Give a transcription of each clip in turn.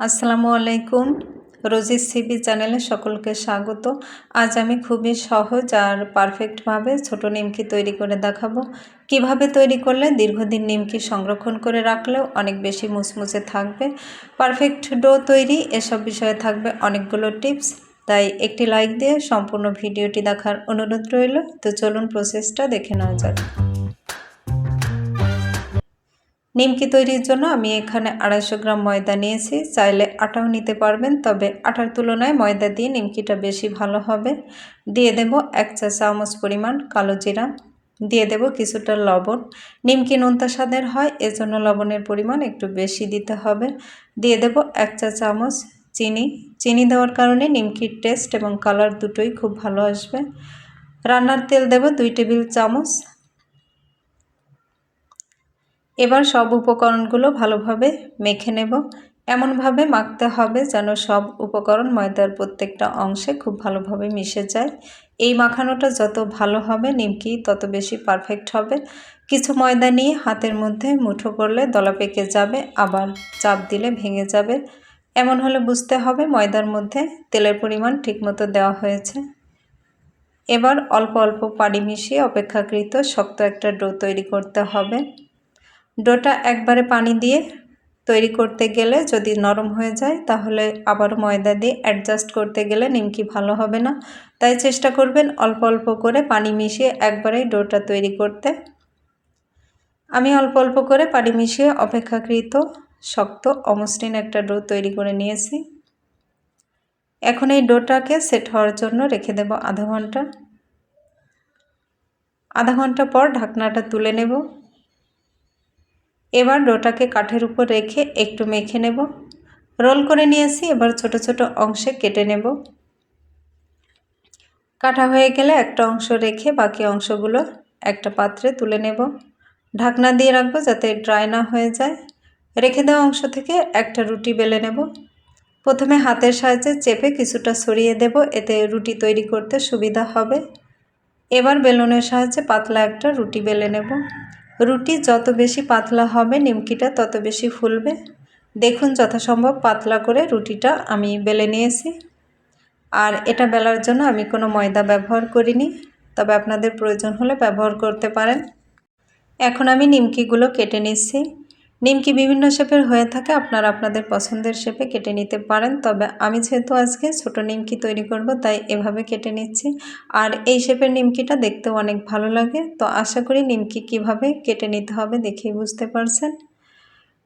আসসালামু আলাইকুম। Rosie's CB চ্যানেলে সকলকে স্বাগত। আজ আমি খুবই সহজ আর পারফেক্টভাবে ছোট নিমকি তৈরি করে দেখাবো। কীভাবে তৈরি করলে দীর্ঘদিন নিমকি সংরক্ষণ করে রাখলেও অনেক বেশি মুচমুচে থাকবে? পারফেক্ট ডো তৈরি, এসব বিষয়ে থাকবে অনেকগুলো টিপস। তাই একটি লাইক দিয়ে সম্পূর্ণ ভিডিওটি দেখার অনুরোধ রইল। তো চলুন প্রসেসটা দেখে নেওয়া যাক। নিমকি তৈরির জন্য আমি এখানে আড়াইশো গ্রাম ময়দা নিয়েছি। চাইলে আটাও নিতে পারবেন, তবে আটার তুলনায় ময়দা দিয়ে নিমকিটা বেশি ভালো হবে। দিয়ে দেব এক চা চামচ পরিমাণ কালো জিরা। দিয়ে দেব কিছুটা লবণ। নিমকি নোনতা স্বাদের হয়, এজন্য লবণের পরিমাণ একটু বেশি দিতে হবে। দিয়ে দেব এক চা চামচ চিনি। চিনি দেওয়ার কারণে নিমকির টেস্ট এবং কালার দুটোই খুব ভালো আসবে। রান্নার তেল দেব দুই টেবিল চামচ। এবার সব উপকরণগুলো ভালোভাবে মেখে নেব। এমনভাবে মাখতে হবে যেন সব উপকরণ ময়দার প্রত্যেকটা অংশে খুব ভালোভাবে মিশে যায়। এই মাখানোটা যত ভালো হবে, নিমকি তত বেশি পারফেক্ট হবে। কিছু ময়দা নিয়ে হাতের মধ্যে মুঠো করলে দলা পেকে যাবে, আবার চাপ দিলে ভেঙে যাবে। এমন হলে বুঝতে হবে ময়দার মধ্যে তেলের পরিমাণ ঠিকমতো দেওয়া হয়েছে। এবার অল্প অল্প পানি মিশিয়ে অপেক্ষাকৃত শক্ত একটা ডো তৈরি করতে হবে। ডোটা একবারে পানি দিয়ে তৈরি করতে গেলে যদি নরম হয়ে যায়, তাহলে আবার ময়দা দিয়ে অ্যাডজাস্ট করতে গেলে নিমকি ভালো হবে না। তাই চেষ্টা করবেন অল্প অল্প করে পানি মিশিয়ে একবারেই ডোটা তৈরি করতে। আমি অল্প অল্প করে পানি মিশিয়ে অপেক্ষাকৃত শক্ত অমসৃণ একটা ডো তৈরি করে নিয়েছি। এখন এই ডোটাকে সেট হওয়ার জন্য রেখে দেব আধা ঘণ্টা। আধা ঘণ্টা পর ঢাকনাটা তুলে নেব। এবার ডোটাকে কাঠের উপর রেখে একটু মেখে নেব। রোল করে নিয়েছি, এবার ছোট ছোট অংশে কেটে নেব। কাটা হয়ে গেলে একটা অংশ রেখে বাকি অংশগুলো একটা পাত্রে তুলে নেব। ঢাকনা দিয়ে রাখব যাতে ড্রাই না হয়ে যায়। রেখে দেওয়া অংশ থেকে একটা রুটি বেলে নেব। প্রথমে হাতের সাহায্যে চেপে কিছুটা সরিয়ে দেব, এতে রুটি তৈরি করতে সুবিধা হবে। এবার বেলুনের সাহায্যে পাতলা একটা রুটি বেলে নেব। রুটি যত বেশি পাতলা হবে, নিমকিটা তত বেশি ফুলবে। দেখুন যথাসম্ভব পাতলা করে রুটিটা আমি বেলে নিয়েছি। আর এটা বেলার জন্য আমি কোনো ময়দা ব্যবহার করিনি, তবে আপনাদের প্রয়োজন হলে ব্যবহার করতে পারেন। এখন আমি নিমকিগুলো কেটে নিচ্ছি। নিমকি বিভিন্ন শেপের হয়ে থাকে, আপনারা আপনাদের পছন্দের শেপে কেটে নিতে পারেন। তবে আমি যেহেতু আজকে ছোট নিমকি তৈরি করব, তাই এভাবে কেটে নিচ্ছি। আর এই শেপের নিমকিটা দেখতেও অনেক ভালো লাগে। তো আশা করি নিমকি কীভাবে কেটে নিতে হবে দেখেই বুঝতে পারছেন।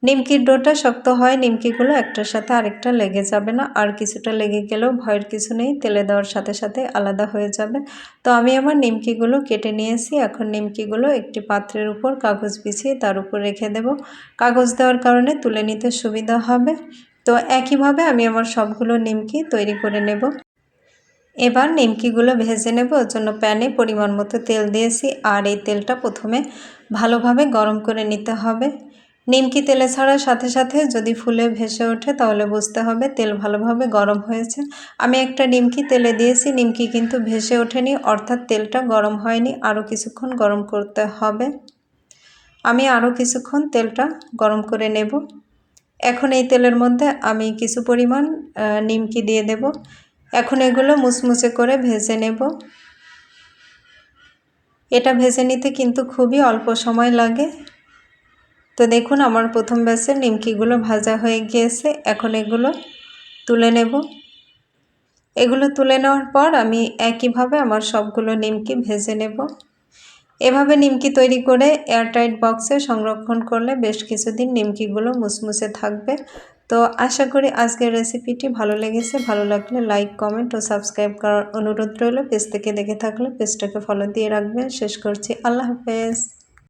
নিমকির ডোটা শক্ত হয়, নিমকিগুলো একটার সাথে আরেকটা লেগে যাবে না। আর কিছুটা লেগে গেলেও ভয়ের কিছু নেই, তেলে দেওয়ার সাথে সাথে আলাদা হয়ে যাবে। তো আমি আমার নিমকিগুলো কেটে নিয়েছি, এখন নিমকিগুলো একটি পাত্রের উপর কাগজ বিছিয়ে তার উপর রেখে দেব। কাগজ দেওয়ার কারণে তুলে নিতে সুবিধা হবে। তো একইভাবে আমি আমার সবগুলো নিমকি তৈরি করে নেব। এবার নিমকিগুলো ভেজে নেব, ওর জন্য প্যানে পরিমাণ মতো তেল দিয়েছি। আর এই তেলটা প্রথমে ভালোভাবে গরম করে নিতে হবে। নিমকি তেলে ছাড়ার সাথে সাথে যদি ফুলে ভেসে ওঠে, তাহলে বুঝতে হবে তেল ভালোভাবে গরম হয়েছে। আমি একটা নিমকি তেলে দিয়েছি, নিমকি কিন্তু ভেসে ওঠেনি, অর্থাৎ তেলটা গরম হয়নি। আরও কিছুক্ষণ গরম করতে হবে। আমি আরও কিছুক্ষণ তেলটা গরম করে নেব। এখন এই তেলের মধ্যে আমি কিছু পরিমাণ নিমকি দিয়ে দেব। এখন এগুলো মুচমুচে করে ভেজে নেব। এটা ভেজে নিতে কিন্তু খুবই অল্প সময় লাগে। তো দেখুন, আমার প্রথম ব্যাসের নিমকিগুলো ভাজা হয়ে গিয়েছে। এখন এগুলো তুলে নেব। এগুলো তুলে নেওয়ার পর আমি একইভাবে আমার সবগুলো নিমকি ভেজে নেব। এভাবে নিমকি তৈরি করে এয়ারটাইট বক্সে সংরক্ষণ করলে বেশ কিছুদিন নিমকিগুলো মুসমুসে থাকবে। তো আশা করি আজকের রেসিপিটি ভালো লেগেছে। ভালো লাগলে লাইক, কমেন্ট ও সাবস্ক্রাইব করার অনুরোধ রইল। পেজ থেকে দেখে থাকলে পেজটাকে ফলো দিয়ে রাখবেন। শেষ করছি। আল্লাহ হাফেজ।